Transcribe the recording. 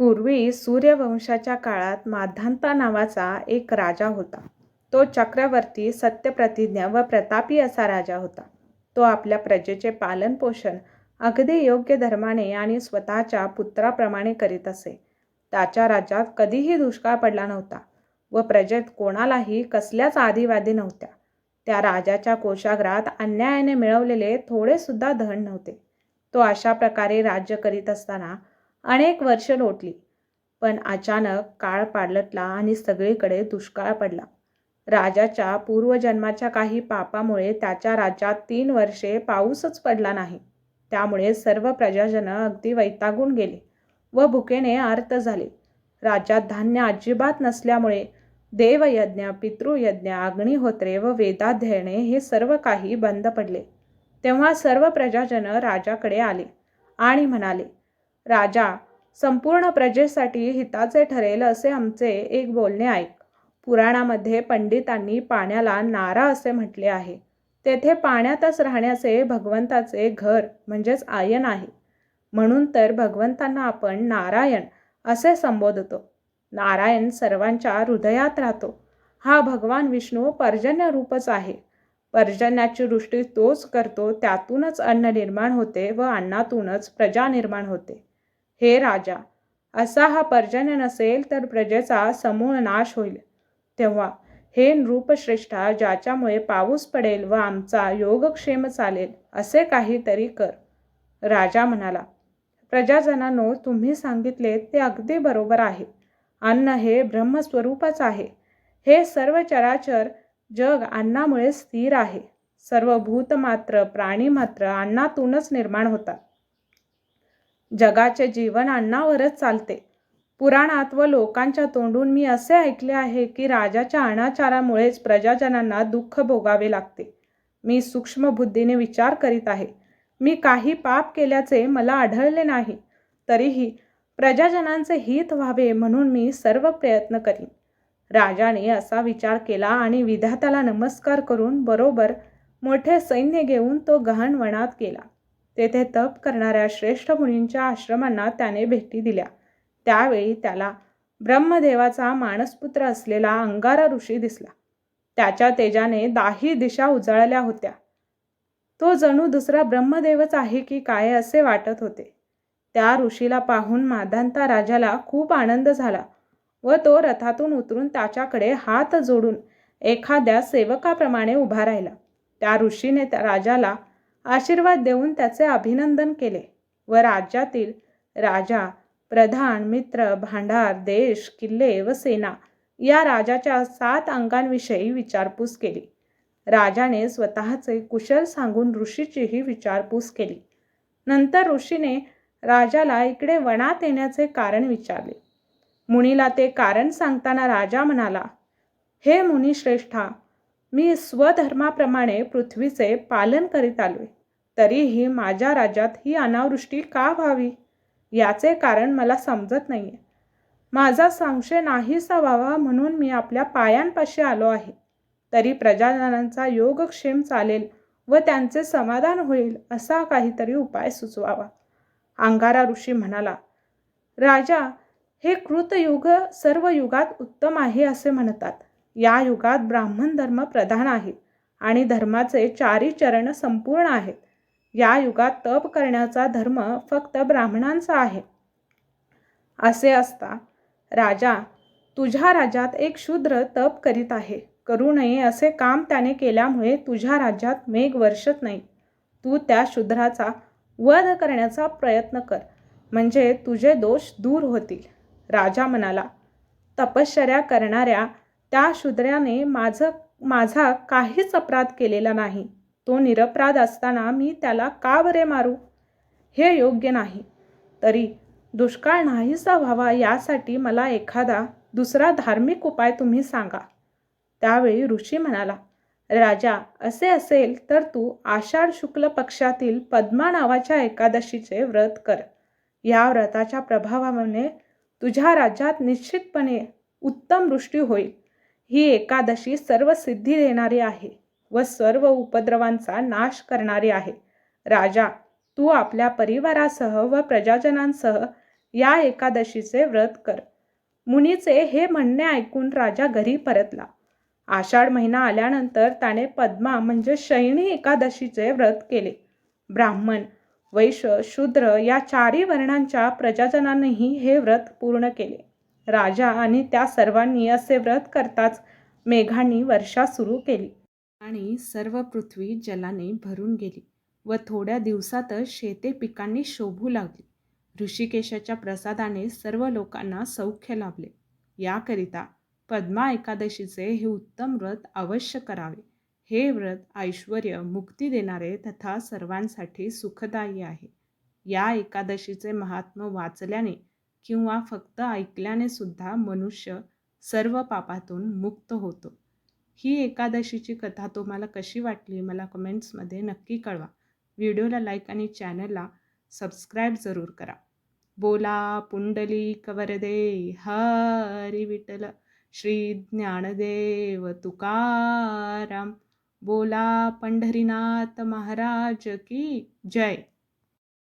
पूर्वी सूर्यवंशाच्या काळात माधांता नावाचा एक राजा होता. तो चक्रवर्ती सत्यप्रतिज्ञ व प्रतापी असा राजा होता. तो आपल्या प्रजेचे पालनपोषण अगदी योग्य धर्माने आणि स्वतःच्या पुत्राप्रमाणे करीत असे. त्याच्या राज्यात कधीही दुष्काळ पडला नव्हता व प्रजेत कोणालाही कसल्याच आदिवादी नव्हत्या. त्या राजाच्या कोशाग्रात अन्यायाने मिळवलेले थोडेसुद्धा धन नव्हते. तो अशा प्रकारे राज्य करीत असताना अनेक वर्ष लोटली. पण अचानक काळ पाडलटला आणि सगळीकडे दुष्काळ पडला. राजाच्या पूर्वजन्माच्या काही पापामुळे त्याच्या राज्यात तीन वर्षे पाऊसच पडला नाही. त्यामुळे सर्व प्रजाजन अगदी वैतागून गेले व भुकेने आर्त झाले. राज्यात धान्य अजिबात नसल्यामुळे देवयज्ञ पितृयज्ञ अग्निहोत्रे व वेदाध्ययने हे सर्व काही बंद पडले. तेव्हा सर्व प्रजाजन राजाकडे आले आणि म्हणाले राजा संपूर्ण प्रजेसाठी हिताचे ठरेल असे आमचे एक बोलणे ऐक. पुराणामध्ये पंडितांनी पाण्याला नारा असे म्हटले आहे. तेथे पाण्यातच राहण्याचे भगवंताचे घर म्हणजेच आयन आहे. म्हणून तर भगवंतांना आपण नारायण असे संबोधतो. नारायण सर्वांच्या हृदयात राहतो. हा भगवान विष्णू पर्जन्य रूपच आहे. पर्जन्याची दृष्टी तोच करतो त्यातूनच अन्न निर्माण होते व अन्नातूनच प्रजा निर्माण होते. हे राजा असा हा पर्जन्य नसेल तर प्रजेचा समूळ नाश होईल. तेव्हा हे नृपश्रेष्ठा ज्याच्यामुळे पाऊस पडेल व आमचा योगक्षेम चालेल असे काहीतरी कर. राजा म्हणाला प्रजाजनांनो तुम्ही सांगितले ते अगदी बरोबर आहे. अन्न हे ब्रह्मस्वरूपच आहे. हे सर्व चराचर जग अन्नामुळे स्थिर आहे. सर्व भूत मात्र प्राणी मात्र अन्नातूनच निर्माण होतात. जगाचे जीवन अन्नावरच चालते. पुराणात व लोकांच्या तोंडून मी असे ऐकले आहे की राजाच्या अनाचारामुळेच प्रजाजनांना दुःख भोगावे लागते. मी सूक्ष्म बुद्धीने विचार करीत आहे. मी काही पाप केल्याचे मला आढळले नाही. तरीही प्रजाजनांचे हित व्हावे म्हणून मी सर्व प्रयत्न करीन. राजाने असा विचार केला आणि विधाताला नमस्कार करून बरोबर मोठे सैन्य घेऊन तो गहन वनात गेला. तेथे तप करणाऱ्या श्रेष्ठ मुनींच्या आश्रमांना त्याने भेटी दिल्या. त्यावेळी त्याला ब्रह्मदेवाचा मानसपुत्र असलेला अंगारा ऋषी दिसला. त्याच्या तेजाने दाही दिशा उजळल्या होत्या. तो जणू दुसरा ब्रह्मदेवच आहे की काय असे वाटत होते. त्या ऋषीला पाहून मादांता राजाला खूप आनंद झाला व तो रथातून उतरून त्याच्याकडे हात जोडून एखाद्या सेवकाप्रमाणे उभा राहिला. त्या ऋषीने त्या राजाला आशीर्वाद देऊन त्याचे अभिनंदन केले. व राज्यातील राजा प्रधान मित्र भांडार देश किल्ले व सेना या राजाच्या सात अंगांविषयी विचारपूस केली. राजाने स्वतःचे कुशल सांगून ऋषीचीही विचारपूस केली. नंतर ऋषीने राजाला इकडे वनात येण्याचे कारण विचारले. मुनीला ते कारण सांगताना राजा म्हणाला हे मुनी श्रेष्ठा मी स्वधर्माप्रमाणे पृथ्वीचे पालन करीत आलोय. तरीही माझ्या राज्यात ही अनावृष्टी का व्हावी? याचे कारण मला समजत नाहीये. माझा संशय नाहीसा व्हावा म्हणून मी आपल्या पायांपाशी आलो आहे. तरी प्रजाजनांचा योगक्षेम चालेल व त्यांचे समाधान होईल असा काहीतरी उपाय सुचवावा. अंगारा ऋषी म्हणाला राजा हे कृतयुग सर्व युगात उत्तम आहे असे म्हणतात. या युगात ब्राह्मण धर्म प्रधान आहे आणि धर्माचे चारी चरण संपूर्ण आहेत. या युगात तप करण्याचा धर्म फक्त ब्राह्मणांचा आहे. असे असता राजा तुझ्या राज्यात एक शूद्र तप करीत आहे. करू नये असे काम त्याने केल्यामुळे तुझ्या राज्यात मेघ वर्षत नाही. तू त्या शूद्राचा वध करण्याचा प्रयत्न कर म्हणजे तुझे दोष दूर होतील. राजा म्हणाला तपश्चर्या करणाऱ्या त्या शूद्राने माझं माझा काहीच अपराध केलेला नाही. तो निरपराध असताना मी त्याला का बरे मारू? हे योग्य नाही. तरी दुष्काळ नाहीसा व्हावा यासाठी मला एखादा दुसरा धार्मिक उपाय तुम्ही सांगा. त्यावेळी ऋषी म्हणाला राजा असे असेल तर तू आषाढ शुक्ल पक्षातील पद्मा नावाच्या एकादशीचे व्रत कर. या व्रताच्या प्रभावाने तुझ्या राज्यात निश्चितपणे उत्तम वृष्टी होईल. ही एकादशी सर्व सिद्धी देणारी आहे व सर्व उपद्रवांचा नाश करणारी आहे. राजा तू आपल्या परिवारासह व प्रजाजनांसह या एकादशीचे व्रत कर. मुनीचे हे म्हणणे ऐकून राजा घरी परतला. आषाढ महिना आल्यानंतर त्याने पद्मा म्हणजे शयनी एकादशीचे व्रत केले. ब्राह्मण वैश्य शूद्र या चारी वर्णांच्या प्रजाजनांनीही हे व्रत पूर्ण केले. राजा आणि त्या सर्वांनी असे व्रत करताच मेघांनी वर्षा सुरू केली. आणि सर्व पृथ्वी जलाने भरून गेली व थोड्या दिवसातच शेते पिकांनी शोभू लागली. ऋषिकेशाच्या प्रसादाने सर्व लोकांना सौख्य लाभले. याकरिता पद्मा एकादशीचे हे उत्तम व्रत अवश्य करावे. हे व्रत ऐश्वर मुक्ती देणारे तथा सर्वांसाठी सुखदायी आहे. या एकादशीचे महात्म वाचल्याने किंवा फक्त ऐकल्याने सुद्धा मनुष्य सर्व पापातून मुक्त होतो. ही एकादशीची कथा तुम्हाला कशी वाटली मला कमेंट्समध्ये नक्की कळवा. व्हिडिओला लाईक आणि चॅनलला सबस्क्राईब जरूर करा. बोला पुंडली कवरदे हरी विठ्ठल श्री ज्ञानदेव तुकाराम. बोला पंढरीनाथ महाराज की जय.